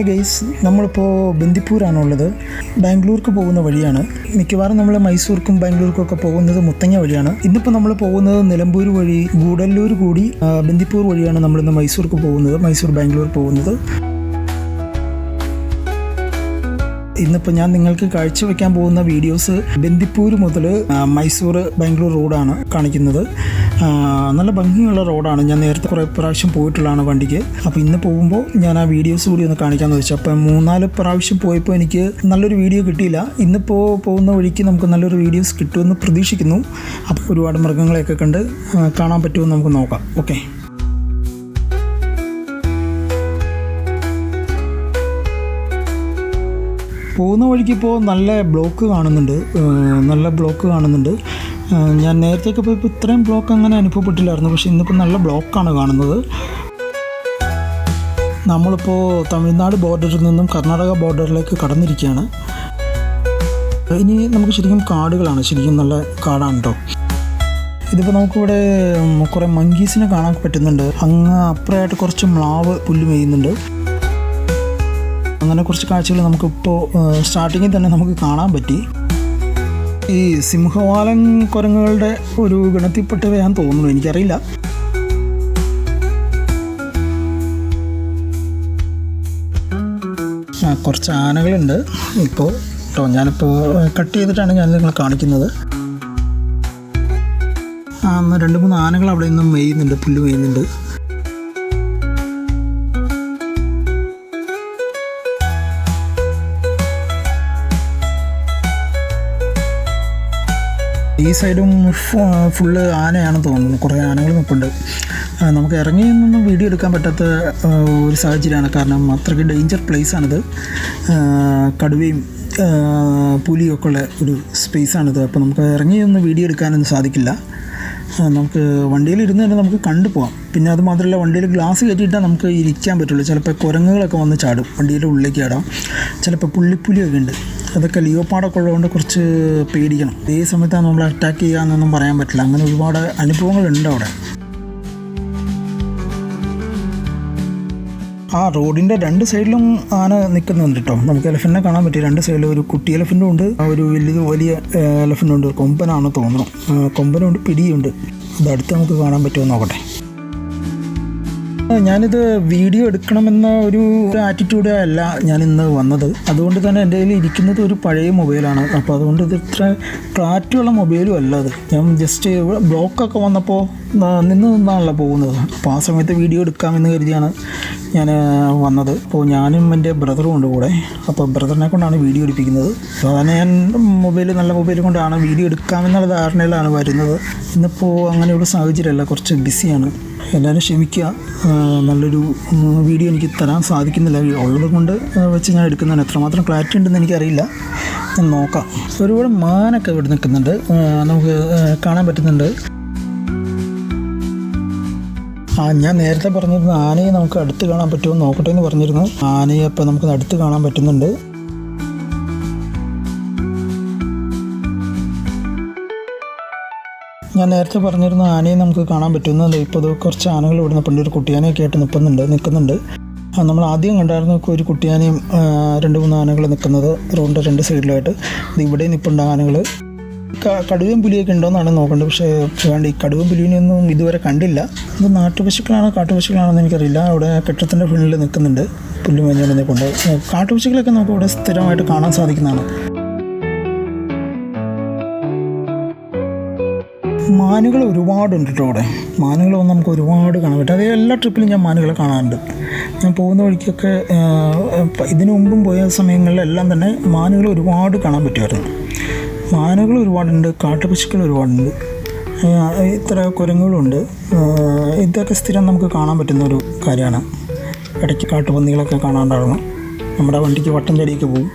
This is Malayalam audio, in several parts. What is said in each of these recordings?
ഹായ് ഗൈസ് നമ്മളിപ്പോൾ ബന്ദിപ്പൂരാണുള്ളത്. ബാംഗ്ലൂർക്ക് പോകുന്ന വഴിയാണ്. മിക്കവാറും നമ്മൾ മൈസൂർക്കും ബാംഗ്ലൂർക്കും ഒക്കെ പോകുന്നത് മുത്തങ്ങ വഴിയാണ്. ഇന്നിപ്പോൾ നമ്മൾ പോകുന്നത് നിലമ്പൂർ വഴി ഗൂഡല്ലൂർ കൂടി ബന്ദിപ്പൂർ വഴിയാണ് നമ്മളിന്ന് മൈസൂർക്ക് പോകുന്നത് മൈസൂർ ബാംഗ്ലൂർ പോകുന്നത്. ഇന്നിപ്പോൾ ഞാൻ നിങ്ങൾക്ക് കാഴ്ചവെക്കാൻ പോകുന്ന വീഡിയോസ് ബന്ദിപ്പൂർ മുതൽ മൈസൂർ ബാംഗ്ലൂർ റോഡാണ് കാണിക്കുന്നത്. നല്ല ഭംഗിയുള്ള റോഡാണ്. ഞാൻ നേരത്തെ കുറേ പ്രാവശ്യം പോയിട്ടുള്ളതാണ് വണ്ടിക്ക്. അപ്പോൾ ഇന്ന് പോകുമ്പോൾ ഞാൻ ആ വീഡിയോസ് കൂടി ഒന്ന് കാണിക്കാമെന്ന് വെച്ചു. അപ്പം മൂന്നാൽ പ്രാവശ്യം പോയപ്പോൾ എനിക്ക് നല്ലൊരു വീഡിയോ കിട്ടിയില്ല. ഇന്നിപ്പോൾ പോകുന്ന വഴിക്ക് നമുക്ക് നല്ലൊരു വീഡിയോസ് കിട്ടുമെന്ന് പ്രതീക്ഷിക്കുന്നു. അപ്പോൾ ഒരുപാട് മൃഗങ്ങളെയൊക്കെ കണ്ട് കാണാൻ പറ്റുമെന്ന് നമുക്ക് നോക്കാം. ഓക്കെ. പോകുന്ന വഴിക്ക് ഇപ്പോൾ നല്ല ബ്ലോക്ക് കാണുന്നുണ്ട്. നല്ല ബ്ലോക്ക് കാണുന്നുണ്ട്. ഞാൻ നേരത്തെയൊക്കെ പോയപ്പോൾ ഇത്രയും ബ്ലോക്ക് അങ്ങനെ അനുഭവപ്പെട്ടില്ലായിരുന്നു. പക്ഷേ ഇന്നിപ്പോൾ നല്ല ബ്ലോക്കാണ് കാണുന്നത്. നമ്മളിപ്പോൾ തമിഴ്നാട് ബോർഡറിൽ നിന്നും കർണാടക ബോർഡറിലേക്ക് കടന്നിരിക്കുകയാണ്. ഇനി നമുക്ക് ശരിക്കും കാടുകളാണ്. ശരിക്കും നല്ല കാടാണ് കേട്ടോ ഇതിപ്പോൾ നമുക്കിവിടെ കുറേ മങ്കീസിനെ കാണാൻ പറ്റുന്നുണ്ട്. അങ്ങ് അപ്പുറമായിട്ട് കുറച്ച് മ്ലാവ് പുല്ല് മെയ്യുന്നുണ്ട് അങ്ങനെ കുറച്ച് കാഴ്ചകൾ നമുക്കിപ്പോൾ സ്റ്റാർട്ടിങ്ങിൽ തന്നെ നമുക്ക് കാണാൻ പറ്റി. ഈ സിംഹവാലൻ കുരങ്ങുകളുടെ ഒരു ഗണത്തിൽപ്പെട്ടവയാന്ന് തോന്നുന്നു. എനിക്കറിയില്ല. കുറച്ച് ആനകളുണ്ട്. ഇപ്പോൾ കേട്ടോ ഞാനിപ്പോൾ കട്ട് ചെയ്തിട്ടാണ് ഞാൻ നിങ്ങളെ കാണിക്കുന്നത്. ആ രണ്ട് മൂന്ന് ആനകൾ അവിടെ നിന്നും മെയ്യുന്നുണ്ട് പുല്ല് മേയുന്നുണ്ട്. ഈ സൈഡും ഫുള്ള് ആനയാണെന്ന് തോന്നുന്നു. കുറേ ആനകൾ നിൽപ്പുണ്ട് നമുക്ക് ഇറങ്ങി നിന്നും വീഡിയോ എടുക്കാൻ പറ്റാത്ത ഒരു സാഹചര്യമാണ്. കാരണം അത്രയ്ക്ക് ഡേഞ്ചർ പ്ലേസാണിത് ആണിത്. കടുവയും ആ, പുലിയും ഒക്കെ ഉള്ള ഒരു സ്പേസാണിത് അപ്പോൾ നമുക്ക് ഇറങ്ങി ഒന്ന് വീഡിയോ എടുക്കാനൊന്നും സാധിക്കില്ല. നമുക്ക് വണ്ടിയിൽ ഇരുന്ന് തന്നെ നമുക്ക് കണ്ടു പോകാം പിന്നെ അത് മാത്രമല്ല വണ്ടിയിൽ ഗ്ലാസ് കയറ്റിയിട്ടാൽ നമുക്ക് ഇരിക്കാൻ പറ്റുള്ളൂ. ചിലപ്പോൾ കുരങ്ങുകളൊക്കെ വന്ന് ചാടും. വണ്ടിയുടെ ഉള്ളിലേക്ക് ചാടാം. ചിലപ്പോൾ പുള്ളിപ്പുലിയൊക്കെ ഉണ്ട്. അതൊക്കെ ലിയോപ്പാടൊക്കെ ഉള്ളതുകൊണ്ട് കുറച്ച് പേടിക്കണം. ഏത് സമയത്താണ് നമ്മൾ അറ്റാക്ക് ചെയ്യാന്നൊന്നും പറയാൻ പറ്റില്ല. അങ്ങനെ ഒരുപാട് അനുഭവങ്ങളുണ്ട് അവിടെ. ആ റോഡിന്റെ രണ്ട് സൈഡിലും ആന നിൽക്കുന്നുണ്ട് കേട്ടോ നമുക്ക് എലഫന്റിനെ കാണാൻ പറ്റും. രണ്ട് സൈഡിലും ഒരു കുട്ടി എലഫന്റും ഉണ്ട്. ഒരു വലിയ വലിയ എലഫന്റും ഉണ്ട്. കൊമ്പനാണെന്ന് തോന്നുന്നു. കൊമ്പനുണ്ട് പിടിയുണ്ട്. അത് അടുത്ത് നമുക്ക് കാണാൻ പറ്റുമോ നോക്കട്ടെ. ഞാനിത് വീഡിയോ എടുക്കണമെന്ന ഒരു ആറ്റിറ്റ്യൂഡ് അല്ല ഞാൻ ഇന്ന് വന്നത്. അതുകൊണ്ട് തന്നെ എന്റെ കയ്യിൽ ഇരിക്കുന്നത് ഒരു പഴയ മൊബൈലാണ് അപ്പോൾ അതുകൊണ്ട് ഇത് ഇത്ര ക്ലാരിറ്റിയുള്ള മൊബൈലും അല്ല അത്. ഞാൻ ജസ്റ്റ് ബ്ലോക്കൊക്കെ വന്നപ്പോൾ നിന്ന് നിന്നാണല്ലോ പോകുന്നത്. അപ്പോൾ ആ സമയത്ത് വീഡിയോ എടുക്കാമെന്ന് കരുതിയാണ് ഞാൻ വന്നത്. അപ്പോൾ ഞാനും എന്റെ ബ്രദറും ഉണ്ട് കൂടെ. അപ്പോൾ ബ്രദറിനെ കൊണ്ടാണ് വീഡിയോ എടുപ്പിക്കുന്നത്. സാധാരണ ഞാൻ മൊബൈൽ നല്ല മൊബൈൽ കൊണ്ടാണ് വീഡിയോ എടുക്കാമെന്നുള്ള ധാരണയിലാണ് വരുന്നത്. ഇന്നിപ്പോൾ അങ്ങനെയുള്ള സാഹചര്യമല്ല. കുറച്ച് ബിസിയാണ് എല്ലാവരും ക്ഷമിക്കുക. നല്ലൊരു വീഡിയോ എനിക്ക് തരാൻ സാധിക്കുന്നില്ല. ഉള്ളത് കൊണ്ട് വെച്ച് ഞാൻ എടുക്കുന്നതാണ് എത്രമാത്രം ക്ലാരിറ്റി ഉണ്ടെന്ന് എനിക്കറിയില്ല. ഞാൻ നോക്കാം. ഒരുപാട് മാനൊക്കെ ഇവിടെ നിൽക്കുന്നുണ്ട്. നമുക്ക് കാണാൻ പറ്റുന്നുണ്ട്. ആ ഞാൻ നേരത്തെ പറഞ്ഞിരുന്നു ആനയെ നമുക്ക് അടുത്ത് കാണാൻ പറ്റുമോ നോക്കട്ടെ എന്ന് പറഞ്ഞിരുന്നു. ആനയെ അപ്പോൾ നമുക്ക് അടുത്ത് കാണാൻ പറ്റുന്നുണ്ട്. നേരത്തെ പറഞ്ഞിരുന്ന ആനയെ നമുക്ക് കാണാൻ പറ്റുന്നത് ഇപ്പോൾ കുറച്ച് ആനകൾ ഇവിടെ നിൽപ്പുണ്ട് ഒരു കുട്ടിയാനയൊക്കെ ആയിട്ട് നിൽക്കുന്നുണ്ട്. നിൽക്കുന്നുണ്ട് നമ്മൾ ആദ്യം കണ്ടായിരുന്നു ഒരു കുട്ടിയാനയും രണ്ട് മൂന്ന് ആനകൾ നിൽക്കുന്നത് റോഡിന്റെ രണ്ട് സൈഡിലായിട്ട്. ഇത് ഇവിടെ നിൽപ്പുണ്ട് ആനകൾ കടുവയും പുലിയൊക്കെ ഉണ്ടോയെന്നാണ് നോക്കേണ്ടത്. പക്ഷേ വേണ്ട ഈ കടുവയും പുലിയൊന്നും ഇതുവരെ കണ്ടില്ല. ഇത് നാട്ടുപശുക്കളാണോ കാട്ടുപശുക്കളാണോ എനിക്കറിയില്ല. അവിടെ കെട്ടിടത്തിന്റെ ഫ്രണ്ടിൽ നിൽക്കുന്നുണ്ട്. പുല്ലുമേഞ്ഞുകൊണ്ട് നിൽക്കുന്നുണ്ട് കാട്ടുപശുക്കളൊക്കെ നമുക്ക് ഇവിടെ സ്ഥിരമായിട്ട് കാണാൻ സാധിക്കുന്നതാണ്. മാനുകൾ ഒരുപാടുണ്ട് കേട്ടോ അവിടെ. മാനുകൾ വന്ന് നമുക്ക് ഒരുപാട് കാണാൻ പറ്റും. അതേ എല്ലാ ട്രിപ്പിലും ഞാൻ മാനുകളെ കാണാറുണ്ട്. ഞാൻ പോകുന്ന വഴിക്കൊക്കെ ഇതിനു മുമ്പും പോയ സമയങ്ങളിലെല്ലാം തന്നെ മാനുകൾ ഒരുപാട് കാണാൻ പറ്റുമായിരുന്നു. മാനുകൾ ഒരുപാടുണ്ട് കാട്ടുപശുക്കൾ ഒരുപാടുണ്ട്. ഇത്ര കുരങ്ങുകളുണ്ട്. ഇതൊക്കെ സ്ഥിരം നമുക്ക് കാണാൻ പറ്റുന്ന ഒരു കാര്യമാണ്. ഇടയ്ക്ക് കാട്ടുപന്നികളൊക്കെ കാണാണ്ടാകണം നമ്മുടെ വണ്ടിക്ക് വട്ടം ചടിയൊക്കെ പോകും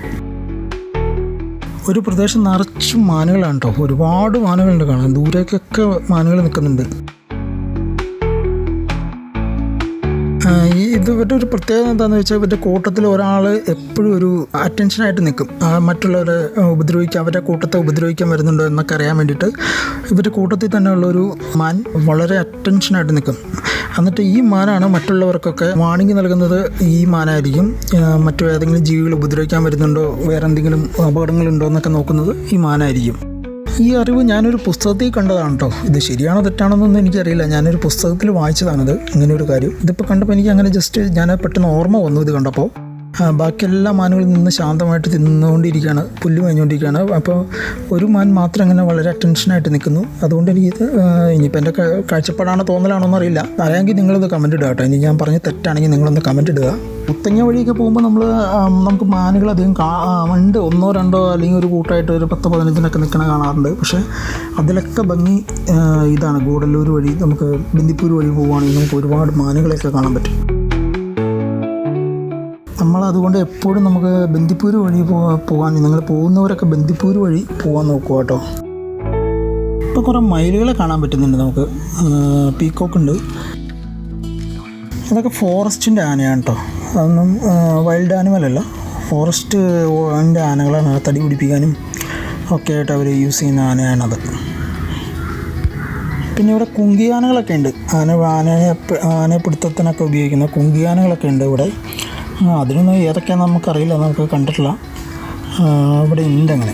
ഒരു പ്രദേശം നിറച്ചും മാനുകളാണ് കേട്ടോ. ഒരുപാട് മാനുകളുണ്ട് കാണാൻ. ദൂരേക്കൊക്കെ മാനുകൾ നിൽക്കുന്നുണ്ട്. ഈ ഇത് ഇവരുടെ ഒരു പ്രത്യേകത എന്താണെന്ന് വെച്ചാൽ ഇവരുടെ കൂട്ടത്തിൽ ഒരാൾ എപ്പോഴും ഒരു അറ്റൻഷനായിട്ട് നിൽക്കും മറ്റുള്ളവരെ ഉപദ്രവിക്കുക അവരുടെ കൂട്ടത്തെ ഉപദ്രവിക്കാൻ വരുന്നുണ്ടോ എന്നൊക്കെ അറിയാൻ വേണ്ടിയിട്ട് ഇവരുടെ കൂട്ടത്തിൽ തന്നെയുള്ള ഒരു മാൻ വളരെ അറ്റൻഷനായിട്ട് നിൽക്കും എന്നിട്ട് ഈ മാനാണ് മറ്റുള്ളവർക്കൊക്കെ വാണിംഗ് നൽകുന്നത് ഈ മാനായിരിക്കും. മറ്റു ഏതെങ്കിലും ജീവികൾ ഉപദ്രവിക്കാൻ വരുന്നുണ്ടോ? വേറെ എന്തെങ്കിലും അപകടങ്ങളുണ്ടോ എന്നൊക്കെ നോക്കുന്നത് ഈ മാനായിരിക്കും. ഈ അറിവ് ഞാനൊരു പുസ്തകത്തിൽ കണ്ടതാണ് കേട്ടോ ഇത് ശരിയാണോ തെറ്റാണോന്നൊന്നും എനിക്കറിയില്ല. ഞാനൊരു പുസ്തകത്തിൽ വായിച്ചതാണിത്. ഇങ്ങനെ ഒരു കാര്യം. ഇതിപ്പോൾ കണ്ടപ്പോൾ എനിക്ക് അങ്ങനെ ജസ്റ്റ് ഞാൻ പെട്ടെന്ന് ഓർമ്മ വന്നു ഇത് കണ്ടപ്പോൾ ആ, ബാക്കി എല്ലാ മാനുകളിൽ നിന്ന് ശാന്തമായിട്ട് തിന്നുകൊണ്ടിരിക്കുകയാണ് പുല്ല് മേഞ്ഞുകൊണ്ടിരിക്കുകയാണ്. അപ്പോൾ ഒരു മാൻ മാത്രം അങ്ങനെ വളരെ അറ്റൻഷനായിട്ട് നിൽക്കുന്നു. അതുകൊണ്ട് എനിക്ക് ഇനിയിപ്പോൾ എന്റെ കാഴ്ചപ്പാടാണ് കാഴ്ചപ്പാടാണോ തോന്നലാണോ എന്നറിയില്ല അറിയാമെങ്കിൽ നിങ്ങളത് കമന്റ് ഇടുക കേട്ടോ. ഇനി ഞാൻ പറഞ്ഞ് തെറ്റാണെങ്കിൽ നിങ്ങളൊന്ന് കമന്റ് ഇടുക. മുത്തങ്ങ വഴിയൊക്കെ പോകുമ്പോൾ നമ്മൾ നമുക്ക് മാനുകൾ അധികം ഉണ്ട്. ഒന്നോ രണ്ടോ അല്ലെങ്കിൽ ഒരു കൂട്ടായിട്ട് ഒരു പത്ത് പതിനഞ്ചിനൊക്കെ നിൽക്കണ കാണാറുണ്ട്. പക്ഷേ അതിലൊക്കെ ഭംഗി ഇതാണ്. ഗൂഡല്ലൂർ വഴി നമുക്ക് ബിന്ദിപ്പൂർ വഴി പോവുകയാണെങ്കിൽ നമുക്ക് ഒരുപാട് മാനുകളെയൊക്കെ കാണാൻ പറ്റും. നമ്മൾ അതുകൊണ്ട് എപ്പോഴും നമുക്ക് ബന്ദിപ്പൂർ വഴി പോകാൻ നിങ്ങൾ പോകുന്നവരൊക്കെ ബന്ദിപ്പൂർ വഴി പോകാൻ നോക്കുക കേട്ടോ. ഇപ്പോൾ കുറേ മയിലുകളെ കാണാൻ പറ്റുന്നുണ്ട് നമുക്ക്. പീക്കോക്ക് ഉണ്ട് അതൊക്കെ ഫോറസ്റ്റിന്റെ ആനയാണ് കേട്ടോ. അതൊന്നും വൈൽഡ് ആനിമലല്ല. ഫോറസ്റ്റ് അതിന്റെ ആനകളാണ് തടി പിടിപ്പിക്കാനും ഒക്കെ ആയിട്ട് അവർ യൂസ് ചെയ്യുന്ന ആനയാണത്. പിന്നെ ഇവിടെ കുങ്കിയാനകളൊക്കെ ഉണ്ട്. ആന ആനയെ പിടുത്തത്തിനൊക്കെ ഉപയോഗിക്കുന്ന കുങ്കിയാനകളൊക്കെ ഉണ്ട് ഇവിടെ. അതിനൊന്നും ഏതൊക്കെയാണെന്ന് നമുക്കറിയില്ല നമുക്ക് കണ്ടിട്ടില്ല. ഇവിടെ ഉണ്ട് അങ്ങനെ.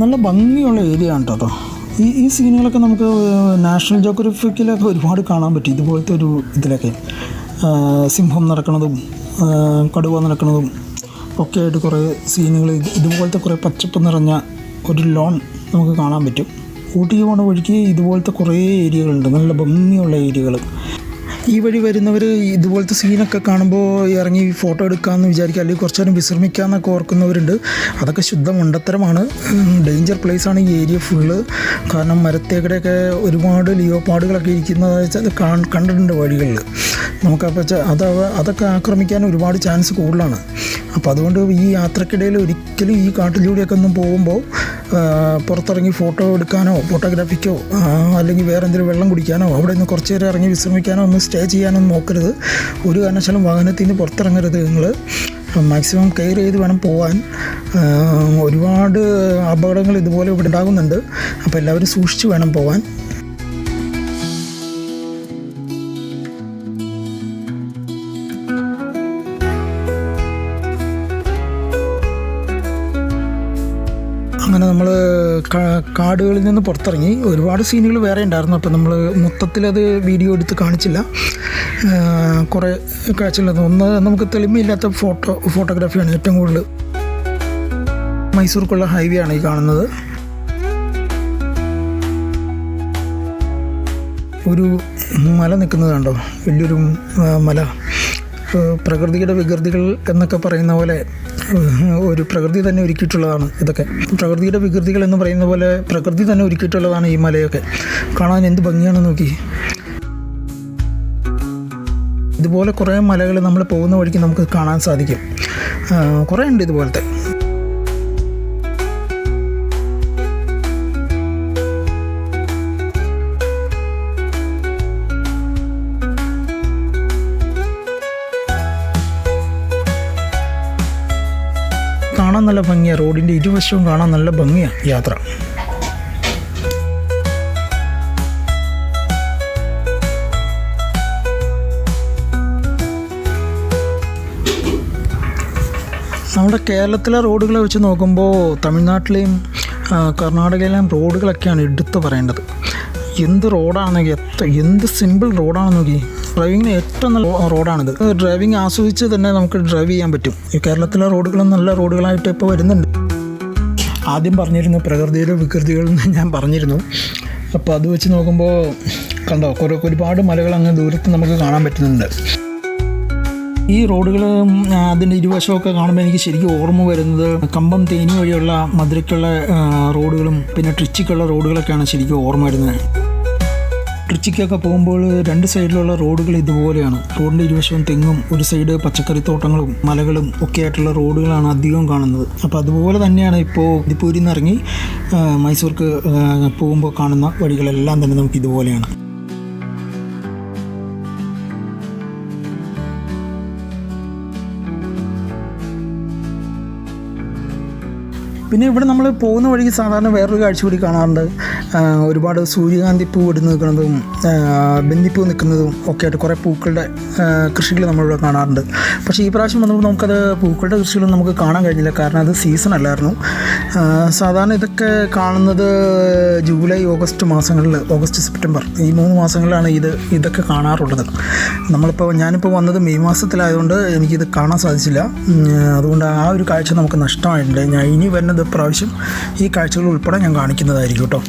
നല്ല ഭംഗിയുള്ള ഏരിയ ആണ് കേട്ടോ ഈ ഈ സീനുകളൊക്കെ നമുക്ക് നാഷണൽ ജോഗ്രഫിക്കിലൊക്കെ ഒരുപാട് കാണാൻ പറ്റും. ഇതുപോലത്തെ ഒരു ഇതിലൊക്കെ. സിംഹം നടക്കുന്നതും കടുവ നടക്കുന്നതും ഒക്കെ ആയിട്ട് കുറേ സീനുകൾ ഇതുപോലത്തെ കുറേ പച്ചപ്പ് നിറഞ്ഞ ഒരു ലോൺ നമുക്ക് കാണാൻ പറ്റും. ഊട്ടിക്ക് പോണ വഴിക്ക് ഇതുപോലത്തെ കുറേ ഏരിയകളുണ്ട്. നല്ല ഭംഗിയുള്ള ഏരിയകൾ. ഈ വഴി വരുന്നവർ ഇതുപോലത്തെ സീനൊക്കെ കാണുമ്പോൾ ഇറങ്ങി ഫോട്ടോ എടുക്കാമെന്ന് വിചാരിക്കുക അല്ലെങ്കിൽ കുറച്ച് നേരം വിശ്രമിക്കാമെന്നൊക്കെ ഓർക്കുന്നവരുണ്ട്. അതൊക്കെ ശുദ്ധ മണ്ടത്തരമാണ്. ഡേഞ്ചർ ആണ് ഈ ഏരിയ ഫുള്ള് കാരണം മരത്തേക്കടെയൊക്കെ ഒരുപാട് ലിയോപാടുകളൊക്കെ ഇരിക്കുന്നത് കണ്ടിട്ടുണ്ട് വഴികളിൽ. നമുക്കപ്പോൾ അത് അതൊക്കെ ആക്രമിക്കാൻ ഒരുപാട് ചാൻസ് കൂടുതലാണ്. അപ്പോൾ അതുകൊണ്ട് ഈ യാത്രക്കിടയിൽ ഒരിക്കലും ഈ കാട്ടിലൂടെയൊക്കെ ഒന്നും പോകുമ്പോൾ പുറത്തിറങ്ങി ഫോട്ടോ എടുക്കാനോ ഫോട്ടോഗ്രാഫിക്കോ അല്ലെങ്കിൽ വേറെ എന്തെങ്കിലും വെള്ളം കുടിക്കാനോ അവിടെ നിന്ന് കുറച്ച് നേരം ഇറങ്ങി വിശ്രമിക്കാനോ ഒന്ന് സ്റ്റേ ചെയ്യാനോ ഒന്നും നോക്കരുത്. ഒരു കാരണവശാലും വാഹനത്തിൽ നിന്ന് പുറത്തിറങ്ങരുത് നിങ്ങൾ മാക്സിമം കെയർ ചെയ്ത് വേണം പോകാൻ ഒരുപാട് അപകടങ്ങൾ ഇതുപോലെ ഇവിടെ ഉണ്ടാകുന്നുണ്ട്. അപ്പോൾ എല്ലാവരും സൂക്ഷിച്ച് വേണം പോകാൻ അങ്ങനെ നമ്മൾ കാടുകളിൽ നിന്ന് പുറത്തിറങ്ങി. ഒരുപാട് സീനുകൾ വേറെ ഉണ്ടായിരുന്നു. അപ്പോൾ നമ്മൾ മൊത്തത്തിലത് വീഡിയോ എടുത്ത് കാണിച്ചില്ല. കുറേ കാഴ്ചകൾ ഒന്ന് നമുക്ക് തെളിമയില്ലാത്ത ഫോട്ടോ ഫോട്ടോഗ്രാഫിയാണ് ഏറ്റവും കൂടുതൽ മൈസൂർക്കുള്ള ഹൈവേ ആണ് ഈ കാണുന്നത്. ഒരു മല നിൽക്കുന്നത് കണ്ടോ? വലിയൊരു മല. പ്രകൃതിയുടെ വികൃതികൾ എന്നൊക്കെ പറയുന്ന പോലെ ഒരു പ്രകൃതി തന്നെ ഒരുക്കിയിട്ടുള്ളതാണ് ഇതൊക്കെ. പ്രകൃതിയുടെ വികൃതികൾ എന്ന് പറയുന്ന പോലെ പ്രകൃതി തന്നെ ഒരുക്കിയിട്ടുള്ളതാണ് ഈ മലയൊക്കെ. കാണാൻ എന്ത് ഭംഗിയാണ് നോക്കി. ഇതുപോലെ കുറേ മലകൾ നമ്മൾ പോകുന്ന വഴിക്ക് നമുക്ക് കാണാൻ സാധിക്കും. കുറേ ഉണ്ട് ഇതുപോലത്തെ. കാണാൻ നല്ല ഭംഗിയാണ് റോഡിന്റെ ഇരുവശവും കാണാൻ നല്ല ഭംഗിയാണ് യാത്ര. നമ്മുടെ കേരളത്തിലെ റോഡുകളെ വെച്ച് നോക്കുമ്പോൾ തമിഴ്നാട്ടിലെയും കർണാടകയിലെയും റോഡുകളൊക്കെയാണ് എടുത്തു പറയേണ്ടത്. എന്ത് റോഡാണെങ്കിൽ എത്ര എന്ത് സിമ്പിൾ റോഡാണെന്ന് നോക്കി ഡ്രൈവിങ്ങിന് ഏറ്റവും നല്ല റോഡാണിത്. ഡ്രൈവിംഗ് ആസ്വദിച്ച് തന്നെ നമുക്ക് ഡ്രൈവ് ചെയ്യാൻ പറ്റും. ഈ കേരളത്തിലെ റോഡുകളും നല്ല റോഡുകളായിട്ട് ഇപ്പോൾ വരുന്നുണ്ട്. ആദ്യം പറഞ്ഞിരുന്നു പ്രകൃതിയുടെ വികൃതികളെന്ന് ഞാൻ പറഞ്ഞിരുന്നു. അപ്പോൾ അത് വെച്ച് നോക്കുമ്പോൾ കണ്ടോ കുറേ ഒരുപാട് മലകൾ അങ്ങ് ദൂരത്ത് നമുക്ക് കാണാൻ പറ്റുന്നുണ്ട്. ഈ റോഡുകൾ അതിന്റെ ഇരുവശമൊക്കെ കാണുമ്പോൾ എനിക്ക് ശരിക്കും ഓർമ്മ വരുന്നത് കമ്പം തേനി വഴിയുള്ള മധുരയ്ക്കുള്ള റോഡുകളും പിന്നെ ട്രിച്ചിക്കുള്ള റോഡുകളൊക്കെയാണ് ശരിക്കും ഓർമ്മ വരുന്നത്. ട്രിച്ചിക്കൊക്കെ പോകുമ്പോൾ രണ്ട് സൈഡിലുള്ള റോഡുകൾ ഇതുപോലെയാണ്. റോഡിന്റെ ഇരുവശവും തെങ്ങും ഒരു സൈഡ് പച്ചക്കറി തോട്ടങ്ങളും മലകളും ഒക്കെ ആയിട്ടുള്ള റോഡുകളാണ് അധികം കാണുന്നത്. അപ്പോൾ അതുപോലെ തന്നെയാണ് ഇപ്പോൾ ഇതിപ്പൂരിൽ നിന്ന് ഇറങ്ങി മൈസൂർക്ക് പോകുമ്പോൾ കാണുന്ന വഴികളെല്ലാം തന്നെ നമുക്ക് ഇതുപോലെയാണ്. പിന്നെ ഇവിടെ നമ്മൾ പോകുന്ന വഴിക്ക് സാധാരണ വേറൊരു കാഴ്ച കൂടി കാണാറുണ്ട്. ഒരുപാട് സൂര്യകാന്തി പൂ ഇടുന്ന് നിൽക്കുന്നതും ബന്ദിപ്പൂ നിൽക്കുന്നതും ഒക്കെ ആയിട്ട് കുറേ പൂക്കളുടെ കൃഷികൾ നമ്മളിവിടെ കാണാറുണ്ട്. പക്ഷേ ഈ പ്രാവശ്യം വന്നപ്പോൾ നമുക്കത് പൂക്കളുടെ കൃഷികളൊന്നും നമുക്ക് കാണാൻ കഴിഞ്ഞില്ല. കാരണം അത് സീസൺ അല്ലായിരുന്നു. സാധാരണ ഇതൊക്കെ കാണുന്നത് ജൂലൈ ഓഗസ്റ്റ് മാസങ്ങളിൽ ഓഗസ്റ്റ് സെപ്റ്റംബർ ഈ മൂന്ന് മാസങ്ങളിലാണ് ഇത് ഇതൊക്കെ കാണാറുള്ളത്. നമ്മളിപ്പോൾ ഞാനിപ്പോൾ വന്നത് മെയ് മാസത്തിലായതുകൊണ്ട് എനിക്കിത് കാണാൻ സാധിച്ചില്ല. അതുകൊണ്ട് ആ ഒരു കാഴ്ച നമുക്ക് നഷ്ടമായിട്ടുണ്ട്. ഞാൻ ഇനി വരുന്നത് പ്രാവശ്യം ഈ കാഴ്ചകൾ ഉൾപ്പെടെ ഞാൻ കാണിക്കുന്നതായിരിക്കും കേട്ടോ.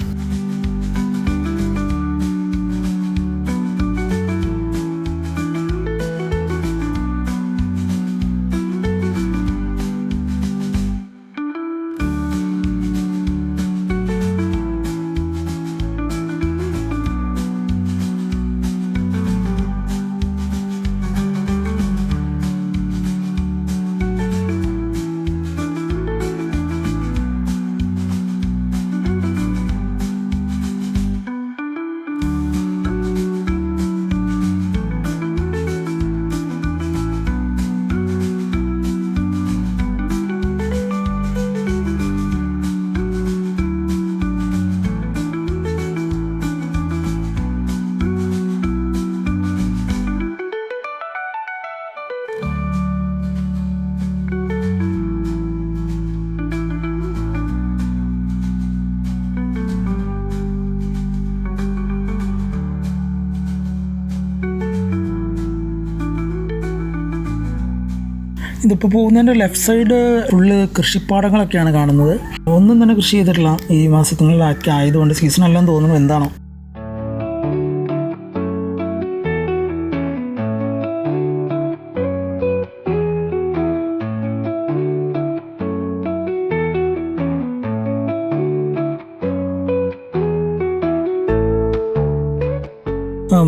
ഇതിപ്പോൾ പോകുന്നതിന്റെ ലെഫ്റ്റ് സൈഡ് ഫുള്ള് കൃഷിപ്പാടങ്ങളൊക്കെയാണ് കാണുന്നത്. ഒന്നും തന്നെ കൃഷി ചെയ്തിട്ടില്ല. ഈ മാസങ്ങളിലൊക്കെ ആയതുകൊണ്ട് സീസൺ എല്ലാം തോന്നുന്നു എന്താണോ.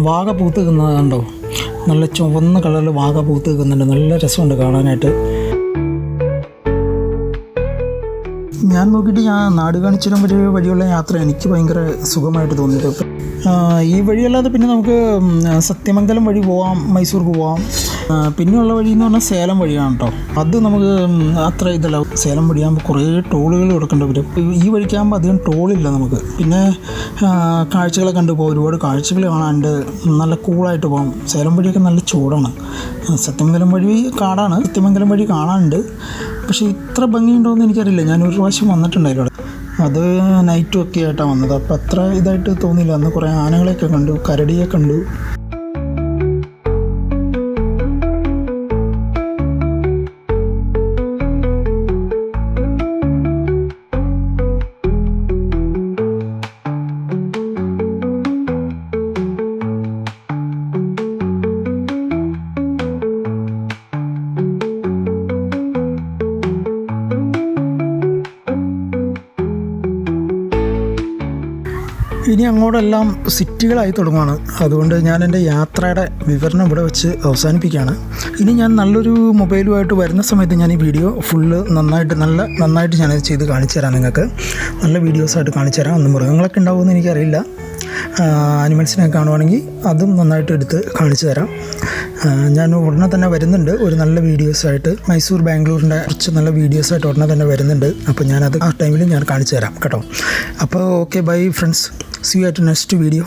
വാഗ പൂത്ത് നിൽക്കുന്നത് കണ്ടോ? നല്ല ചുവന്ന കളറിൽ വാഗ പൂത്ത് നിൽക്കുന്നുണ്ട്. നല്ല രസമുണ്ട് കാണാനായിട്ട്. ഞാൻ നോക്കിയിട്ട് ഞാൻ നാട് കാണിച്ചിരം വഴി വഴിയുള്ള യാത്ര എനിക്ക് ഭയങ്കര സുഖമായിട്ട് തോന്നിയത്. ആ, ഈ വഴിയല്ലാതെ പിന്നെ നമുക്ക് സത്യമംഗലം വഴി പോവാം മൈസൂർക്ക് പോവാം. പിന്നെയുള്ള വഴി എന്ന് പറഞ്ഞാൽ സേലം വഴിയാണ് കേട്ടോ അത് നമുക്ക് അത്ര ഇതല്ല. സേലം വഴിയാകുമ്പോൾ കുറേ ടോളുകൾ കൊടുക്കേണ്ടി വരും ഈ വഴിക്കാകുമ്പോൾ അധികം ടോളില്ല നമുക്ക്. പിന്നെ കാഴ്ചകളെ കണ്ടു പോകാം ഒരുപാട് കാഴ്ചകൾ കാണാനുണ്ട് നല്ല കൂളായിട്ട് പോകാം സേലം വഴിയൊക്കെ നല്ല ചൂടാണ്. സത്യമംഗലം വഴി കാടാണ്. സത്യമംഗലം വഴി കാണാനുണ്ട് പക്ഷേ ഇത്ര ഭംഗിയുണ്ടോയെന്ന് എനിക്കറിയില്ല. ഞാൻ ഒരു പ്രാവശ്യം വന്നിട്ടുണ്ടായിരുന്നു അത് നൈറ്റും ഒക്കെ ആയിട്ടാണ് വന്നത്. അപ്പോൾ അത്ര ഇതായിട്ട് തോന്നിയില്ല. അന്ന് കുറേ ആനകളെയൊക്കെ കണ്ടു കരടിയെ കണ്ടു. ഇനി അങ്ങോട്ടെല്ലാം സിറ്റികളായി തുടങ്ങുകയാണ് അതുകൊണ്ട് ഞാൻ എന്റെ യാത്രയുടെ വിവരണം ഇവിടെ വെച്ച് അവസാനിപ്പിക്കുകയാണ്. ഇനി ഞാൻ നല്ലൊരു മൊബൈലുമായിട്ട് വരുന്ന സമയത്ത് ഞാൻ ഈ വീഡിയോ ഫുള്ള് നന്നായിട്ട് നല്ല നന്നായിട്ട് ഞാനത് ചെയ്ത് കാണിച്ചു തരാം നിങ്ങൾക്ക്. നല്ല വീഡിയോസായിട്ട് കാണിച്ചു തരാം. അന്ന് മൃഗങ്ങളൊക്കെ ഉണ്ടാവുമെന്ന് എനിക്കറിയില്ല. അനിമൽസിനെ കാണുവാണെങ്കിൽ അതും നന്നായിട്ട് എടുത്ത് കാണിച്ചു തരാം. ഞാൻ ഉടനെ തന്നെ വരുന്നുണ്ട്. ഒരു നല്ല വീഡിയോസായിട്ട് മൈസൂർ ബാംഗ്ലൂരിന്റെ കുറച്ച് നല്ല വീഡിയോസായിട്ട് ഉടനെ തന്നെ വരുന്നുണ്ട്. അപ്പോൾ ഞാനത് ആ ടൈമിൽ ഞാൻ കാണിച്ചു തരാം കേട്ടോ. അപ്പോൾ okay bye friends. See you ആയിട്ട് നെക്സ്റ്റ് വീഡിയോ